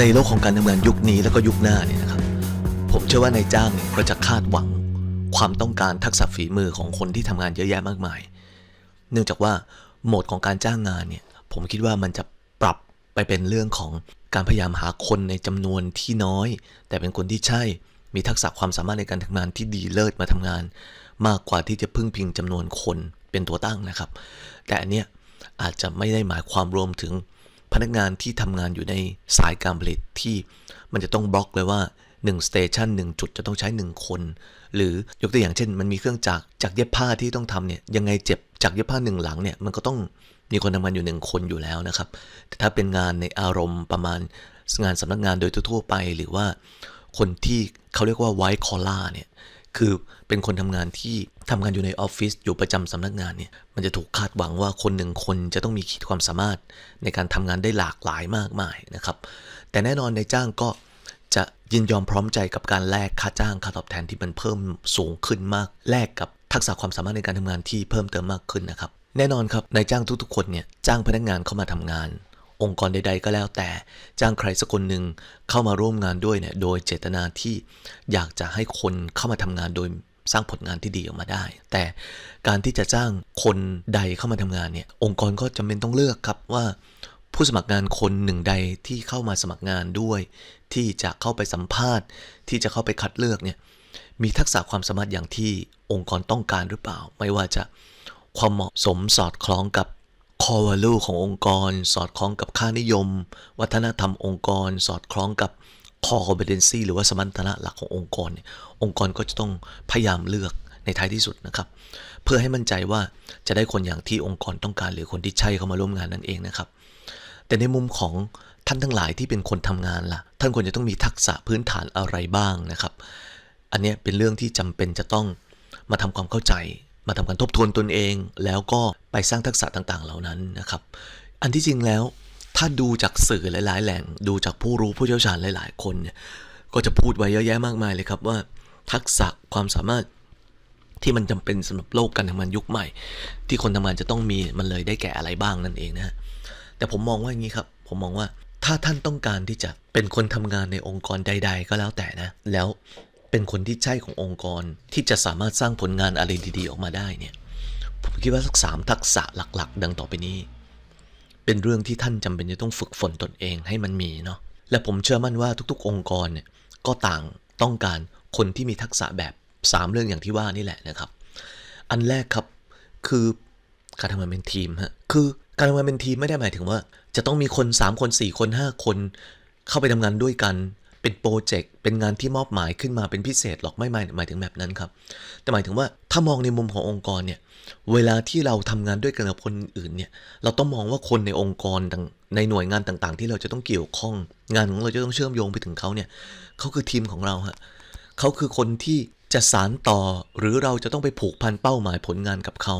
ในโลกของการทำงานยุคนี้แล้วก็ยุคหน้าเนี่ยนะครับ ผมเชื่อว่านายจ้างเนี่ยก็จะคาดหวังความต้องการทักษะฝีมือของคนที่ทำงานเยอะแยะมากมาย เนื่องจากว่าโหมดของการจ้างงานเนี่ย ผมคิดว่ามันจะปรับไปเป็นเรื่องของการพยายามหาคนในจำนวนที่น้อย แต่เป็นคนที่ใช่มีทักษะความสามารถในการทำงานที่ดีเลิศมาทำงาน มากกว่าที่จะพึ่งพิงจำนวนคนเป็นตัวตั้งนะครับ แต่อันเนี้ยอาจจะไม่ได้หมายความรวมถึง นักงานที่ทำงานอยู่ในสายการผลิตที่มันจะต้องบล็อกเลยว่า1สเตชัน1จุดจะต้องใช้ 1 คน หรือยกตัวอย่างเช่น มันมีเครื่องจักรจากเย็บผ้าที่ต้องทำเนี่ยยังไงเจ็บจากเย็บผ้าหนึ่งหลังเนี่ยมันก็ต้องมีคนทำงานอยู่หนึ่งคนอยู่แล้วนะครับ แต่ถ้าเป็นงานในอารมณ์ประมาณงานสำนักงานโดยทั่วไป หรือว่าคนที่เขาเรียกว่าไวท์คอล่าเนี่ย คือเป็นคนทำงานที่ทำงานอยู่ในออฟฟิศอยู่ประจำสำนักงานเนี่ยมันจะถูกคาดหวังว่าคนหนึ่งคนจะต้องมีขีดความสามารถ ในการทำงานได้หลากหลายมากมายนะครับ แต่แน่นอนในจ้างก็จะยินยอมพร้อมใจกับการแลกค่าจ้างค่าตอบแทนที่มันเพิ่มสูงขึ้นมากแลกกับทักษะความสามารถในการทำงานที่เพิ่มเติมมากขึ้นนะครับแน่นอนครับนายจ้างทุกๆคนเนี่ยจ้างพนักงานเข้ามาทำงาน องค์กรใด ๆ ก็แล้วแต่จ้างใครสักคนหนึ่งเข้ามาร่วมงานด้วยเนี่ยโดยเจตนาที่อยากจะให้คนเข้ามาทำงานโดยสร้างผลงานที่ดีออกมาได้ แต่การที่จะจ้างคนใดเข้ามาทำงานเนี่ยองค์กรก็จำเป็นต้องเลือกครับว่า ผู้สมัครงานคนหนึ่งใดที่เข้ามาสมัครงานด้วย ที่จะเข้าไปสัมภาษณ์ ที่จะเข้าไปคัดเลือกเนี่ยมีทักษะความสามารถอย่างที่องค์กรต้องการหรือเปล่า ไม่ว่าจะความเหมาะสมสอดคล้องกับ core value ขององค์กร สอดคล้องกับค่านิยม วัฒนธรรมองค์กร สอดคล้องกับ core competency หรือว่าสมรรถนะหลักขององค์กรเนี่ยองค์กรก็จะต้องพยายามเลือกในท้ายที่สุดนะครับ เพื่อให้มั่นใจว่าจะได้คนอย่างที่องค์กรต้องการ หรือคนที่ใช่เข้ามาร่วมงานนั่นเองนะครับ แต่ในมุมของท่านทั้งหลายที่เป็นคนทำงานล่ะ ท่านควรจะต้องมีทักษะพื้นฐานอะไรบ้างนะครับ อันนี้เป็นเรื่องที่จำเป็นจะต้องมาทำความเข้าใจ มาทำการทบทวนตนเอง แล้วก็ไปสร้างทักษะต่างๆ เหล่านั้นนะครับ อันที่จริงแล้ว ถ้าดูจากสื่อหลาย ๆ แหล่ง ดูจากผู้รู้ผู้เชี่ยวชาญหลาย ๆ คนเนี่ยก็จะพูดไว้เยอะแยะมากมายเลยครับว่า ทักษะความสามารถที่มันจำเป็นสำหรับโลกการทำงานยุคใหม่ ที่คนทำงานจะต้องมีมันเลยได้แก่อะไรบ้างนั่นเองนะฮะแต่ผมมองว่าอย่างนี้ครับ ผมมองว่าถ้าท่านต้องการที่จะเป็นคนทำงานในองค์กรใด ๆ ก็แล้วแต่นะ แล้ว เป็นคนที่ใช่ขององค์กรที่จะสามารถสร้างผลงานอะไรดีๆออกมาได้เนี่ยผมคิดว่าสักสามทักษะหลัก ๆ ดังต่อไปนี้ เป็นเรื่องที่ท่านจำเป็นจะต้องฝึกฝนตนเองให้มันมีเนาะและผมเชื่อมั่นว่าทุก ๆ องค์กรเนี่ยก็ต่างต้องการคนที่มีทักษะแบบ 3 เรื่องอย่างที่ว่านี่แหละนะครับ อันแรกครับคือการทำงานเป็นทีมฮะคือการทำงานเป็นทีมไม่ได้หมายถึงว่า จะต้องมีคน 3 คน 4 คน 5 คน เข้าไปทำงานด้วยกัน เป็นโปรเจกต์เป็นงานที่มอบหมายขึ้นมาเป็นพิเศษหรอกไม่หมายหมายถึงแบบนั้นครับ แต่หมายถึงว่าถ้ามองในมุมขององค์กรเนี่ยเวลาที่เราทำงานด้วยกันกับคนอื่นเนี่ยเราต้องมองว่าคนในองค์กรต่างในหน่วยงานต่างๆ ที่เราจะต้องเกี่ยวข้อง งานของเราจะต้องเชื่อมโยงไปถึงเขาเนี่ยเขาคือทีมของเราฮะเขาคือคนที่ จะสารต่อหรือเราจะต้องไปผูกพันเป้าหมายผลงานกับเขา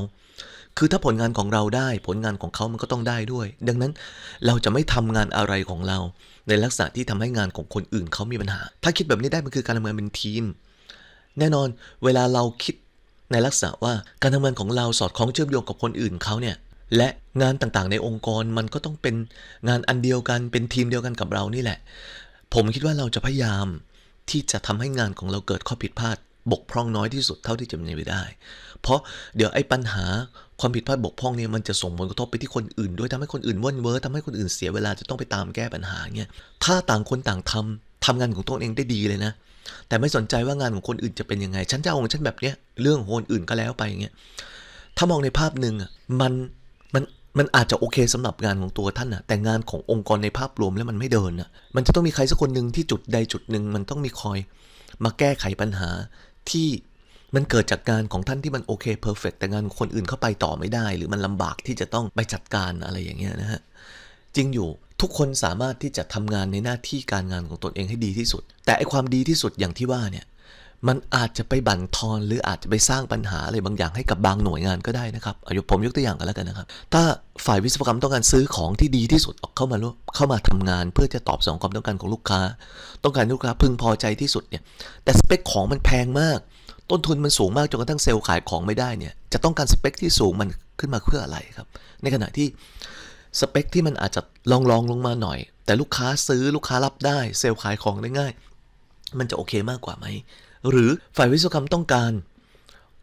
คือถ้าผลงานของเราได้ผลงานของเขามันก็ต้องได้ด้วย ดังนั้นเราจะไม่ทำงานอะไรของเรา ในลักษณะที่ทำให้งานของคนอื่นเขามีปัญหา ถ้าคิดแบบนี้ได้มันคือการทำงานเป็นทีม แน่นอนเวลาเราคิดในลักษณะว่าการทำงานของเราสอดคล้องเชื่อมโยงกับคนอื่นเขาเนี่ยและงานต่างๆ ในองค์กรมันก็ต้องเป็นงานอันเดียวกันเป็นทีมเดียวกันกับเรานี่แหละ ผมคิดว่าเราจะพยายามที่จะทำให้งานของเราเกิดข้อผิดพลาด บกพร่องน้อยที่สุดเท่าที่จะเป็นไปได้ เพราะเดี๋ยวไอ้ปัญหาความผิดพลาดบกพร่องเนี่ยมันจะส่งผลกระทบไปที่คนอื่น ด้วยทำให้คนอื่นว่นเวอร์ทำให้คนอื่นเสียเวลาจะต้องไปตามแก้ปัญหาเนี่ยถ้าต่างคนต่างทำทำงานของตัวเองได้ดีเลยนะ แต่ไม่สนใจว่างานของคนอื่นจะเป็นยังไง ฉันจะเอาของฉันแบบเนี้ยเรื่องของคนอื่นก็แล้วไปอย่างเงี้ยถ้ามองในภาพหนึ่งอะมันมันมันอาจจะโอเคสำหรับงานของตัวท่านอะแต่งานขององค์กรในภาพรวมแล้วมันไม่เดินอะมันจะต้องมีใครสักคนหนึ่งที่จุดใดจุดหนึ่งมันต้องมีคอย มาแก้ไขปัญหา ที่มันเกิดจากงานของท่านที่มันโอเคเพอร์เฟกแต่งานคนอื่นเข้าไปต่อไม่ได้ หรือมันลำบากที่จะต้องไปจัดการอะไรอย่างเงี้ยนะฮะจริงอยู่ทุกคนสามารถที่จะทำงานในหน้าที่การงานของตนเองให้ดีที่สุด แต่ไอความดีที่สุดอย่างที่ว่าเนี่ย มันอาจจะไปบั่นทอนหรืออาจจะไปสร้างปัญหาอะไรบางอย่างให้กับบางหน่วยงานก็ได้นะครับอายกผมยกตัวอย่างกันแล้วกันนะครับ ถ้าฝ่ายวิศวกรรมต้องการซื้อของที่ดีที่สุดออกเข้ามาเข้ามาทำงาน เพื่อจะตอบสนองความต้องการของลูกค้า ต้องการลูกค้าพึงพอใจที่สุดเนี่ย แต่สเปคของมันแพงมาก ต้นทุนมันสูงมากจนกระทั่งเซลล์ขายของไม่ได้เนี่ย จะต้องการสเปคที่สูงมันขึ้นมาเพื่ออะไรครับ ในขณะที่สเปคที่มันอาจจะลองลองลงมาหน่อย แต่ลูกค้าซื้อลูกค้ารับได้ เซลล์ขายของได้ง่าย มันจะโอเคมากกว่าไหม หรือฝ่ายวิศวกรรมต้องการ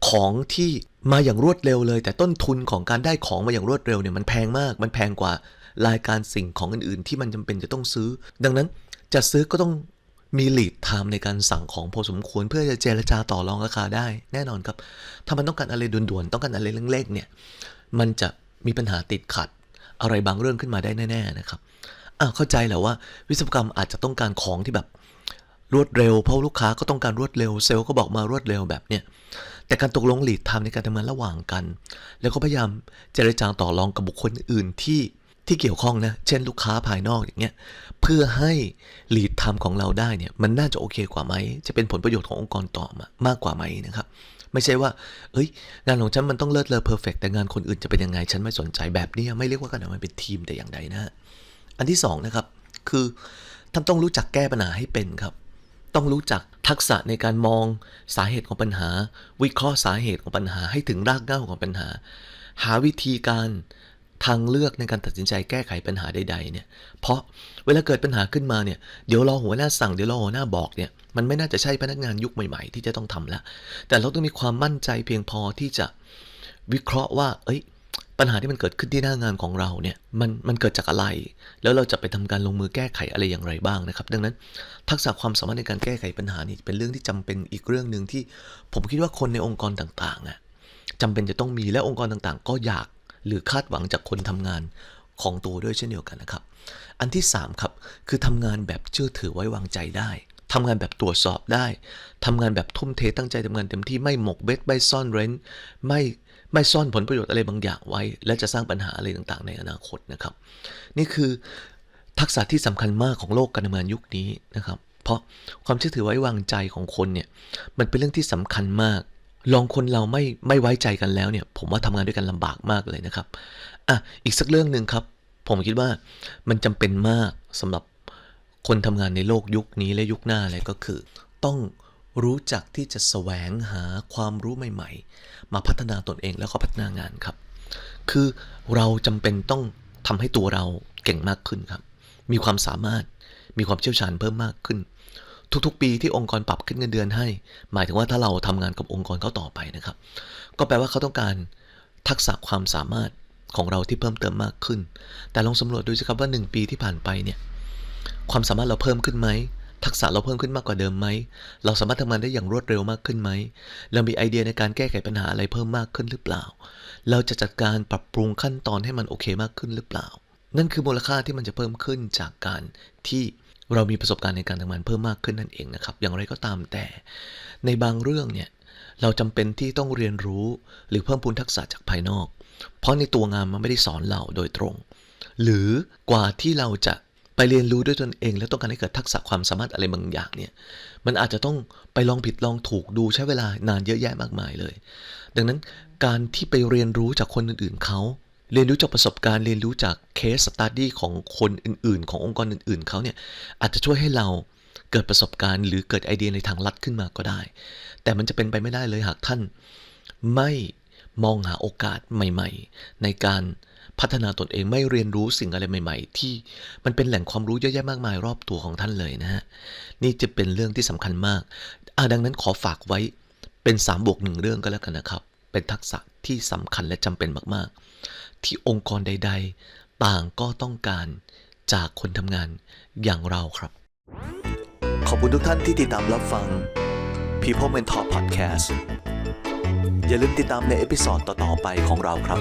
ของที่มาอย่างรวดเร็วเลย แต่ต้นทุนของการได้ของมาอย่างรวดเร็วเนี่ยมันแพงมาก มันแพงกว่ารายการสิ่งของอื่นๆ ที่มันจำเป็นจะต้องซื้อ ดังนั้นจะซื้อก็ต้องมีลีดไทม์ในการสั่งของพอสมควรเพื่อจะเจรจาต่อรองราคาได้ แน่นอนครับ ถ้ามันต้องการอะไรด่วนๆ ต้องการอะไรเร่งๆเนี่ยมันจะมีปัญหาติดขัด อะไรบางเรื่องขึ้นมาได้แน่ ๆนะครับอะเข้าใจแหละว่าวิศวกรรมอาจจะต้องการของที่แบบ รวดเร็ว เพราะลูกค้าก็ต้องการรวดเร็ว เซลล์ก็บอกมารวดเร็วแบบเนี้ยแต่การตกลงหลีดไทม์ในการทำงานระหว่างกัน แล้วก็พยายามเจรจาต่อรองกับบุคคลอื่นที่ที่เกี่ยวข้องนะ เช่นลูกค้าภายนอกอย่างเงี้ย เพื่อให้หลีดไทม์ของเราได้เนี่ย มันน่าจะโอเคกว่าไหม จะเป็นผลประโยชน์ขององค์กรต่อมามากกว่าไหมนะครับ ไม่ใช่ว่า เอ้ย งานของฉันมันต้องเลิศเลอเพอร์เฟกแต่งานคนอื่นจะเป็นยังไง ฉันไม่สนใจแบบนี้ ไม่เรียกว่าการทำงานเป็นทีมแต่อย่างใดนะฮะอันที่สองนะครับ คือท่านต้องรู้จักแก้ปัญหาให้เป็นครับ ต้องรู้จักทักษะในการมองสาเหตุของปัญหา วิเคราะห์สาเหตุของปัญหาให้ถึงรากเหง้าของปัญหา หาวิธีการทางเลือกในการตัดสินใจแก้ไขปัญหาใด ๆ เนี่ย เพราะเวลาเกิดปัญหาขึ้นมาเนี่ย เดี๋ยวรอหัวหน้าสั่ง เดี๋ยวรอหัวหน้าบอกเนี่ย มันไม่น่าจะใช่พนักงานยุคใหม่ ๆ ที่จะต้องทำละ แต่เราต้องมีความมั่นใจเพียงพอที่จะวิเคราะห์ว่า เอ้ย ปัญหาที่มันเกิดขึ้นที่หน้างานของเราเนี่ยมันมันเกิดจากอะไร แล้วเราจะไปทำการลงมือแก้ไขอะไรอย่างไรบ้างนะครับ ดังนั้น ทักษะความสามารถในการแก้ไขปัญหานี่เป็นเรื่องที่จำเป็นอีกเรื่องหนึ่งที่ผมคิดว่าคนในองค์กรต่างๆอะจำเป็นจะต้องมีและองค์กรต่างๆ ก็อยากหรือคาดหวังจากคนทำงานของตัวด้วยเช่นเดียวกันนะครับ อันที่สามครับ คือทำงานแบบเชื่อถือไว้วางใจได้ทำงานแบบตรวจสอบได้ ทำงานแบบทุ่มเทตั้งใจทำงานเต็มที่ไม่หมกเบ็ดไม่ซ่อนเร้น ไม่ ไม่ซ่อนผลประโยชน์อะไรบางอย่างไว้ และจะสร้างปัญหาอะไรต่างๆ ในอนาคตนะครับ นี่คือทักษะที่สำคัญมากของโลกการทำงานยุคนี้นะครับ เพราะความเชื่อถือไว้วางใจของคนเนี่ยมันเป็นเรื่องที่สำคัญมาก ลองคนเราไม่ไม่ไว้ใจกันแล้วเนี่ยผมว่าทำงานด้วยกันลำบากมากเลยนะครับอะอีกสักเรื่องหนึ่งครับ ผมคิดว่ามันจำเป็นมากสำหรับคนทำงานในโลกยุคนี้และยุคหน้าเลยก็คือ ต้อง รู้จักที่จะแสวงหาความรู้ใหม่ๆ มาพัฒนาตนเองแล้วก็พัฒนางานครับ คือเราจำเป็นต้องทำให้ตัวเราเก่งมากขึ้นครับ มีความสามารถ มีความเชี่ยวชาญเพิ่มมากขึ้น ทุกๆ ปีที่องค์กรปรับขึ้นเงินเดือนให้ หมายถึงว่าถ้าเราทำงานกับองค์กรเขาต่อไปนะครับ ก็แปลว่าเขาต้องการทักษะความสามารถของเราที่เพิ่มเติมมากขึ้น แต่ลองสำรวจดูสิครับว่า 1 ปีที่ผ่านไปเนี่ย ความสามารถเราเพิ่มขึ้นไหม ทักษะเราเพิ่มขึ้นมากกว่าเดิมไหม เราสามารถทำงานได้อย่างรวดเร็วมากขึ้นไหม เรามีไอเดียในการแก้ไขปัญหาอะไรเพิ่มมากขึ้นหรือเปล่า เราจะจัดการปรับปรุงขั้นตอนให้มันโอเคมากขึ้นหรือเปล่า นั่นคือมูลค่าที่มันจะเพิ่มขึ้นจากการที่เรามีประสบการณ์ในการทำงานเพิ่มมากขึ้นนั่นเองนะครับ อย่างไรก็ตามแต่ ในบางเรื่องเนี่ยเราจำเป็นที่ต้องเรียนรู้หรือเพิ่มพูนทักษะจากภายนอก เพราะในตัวงานมันไม่ได้สอนเราโดยตรง หรือกว่าที่เราจะ ไปเรียนรู้ด้วยตนเอง แล้วต้องการให้เกิดทักษะความสามารถอะไรบางอย่างเนี่ย มันอาจจะต้องไปลองผิดลองถูกดูใช้เวลานานเยอะแยะมากมายเลย ดังนั้นการที่ไปเรียนรู้จากคนอื่นๆเขาเรียนรู้จากประสบการณ์เรียนรู้จากเคสสตัดดี้ของคนอื่นๆ ขององค์กรอื่นๆเขาเนี่ยอาจจะช่วยให้เราเกิดประสบการณ์ หรือเกิดไอเดียในทางลัดขึ้นมาก็ได้ แต่มันจะเป็นไปไม่ได้เลยหากท่าน ไม่มองหาโอกาสใหม่ ๆ ในการ พัฒนาตนเองไม่เรียนรู้สิ่งอะไรใหม่ ๆ ที่มันเป็นแหล่งความรู้เยอะแยะมากมายรอบตัวของท่านเลยนะฮะนี่จะเป็นเรื่องที่สำคัญมากอ่าดังนั้นขอฝากไว้เป็น3บวกหนึ่งเรื่องก็แล้วกันนะครับ เป็นทักษะที่สำคัญและจำเป็นมากๆ ที่องค์กรใด ๆ ต่างก็ต้องการจากคนทำงานอย่างเราครับ ขอบคุณทุกท่านที่ติดตามรับฟัง People Mentor Podcast อย่าลืมติดตามในเอพิซอดต่อ ๆ ไปของเราครับ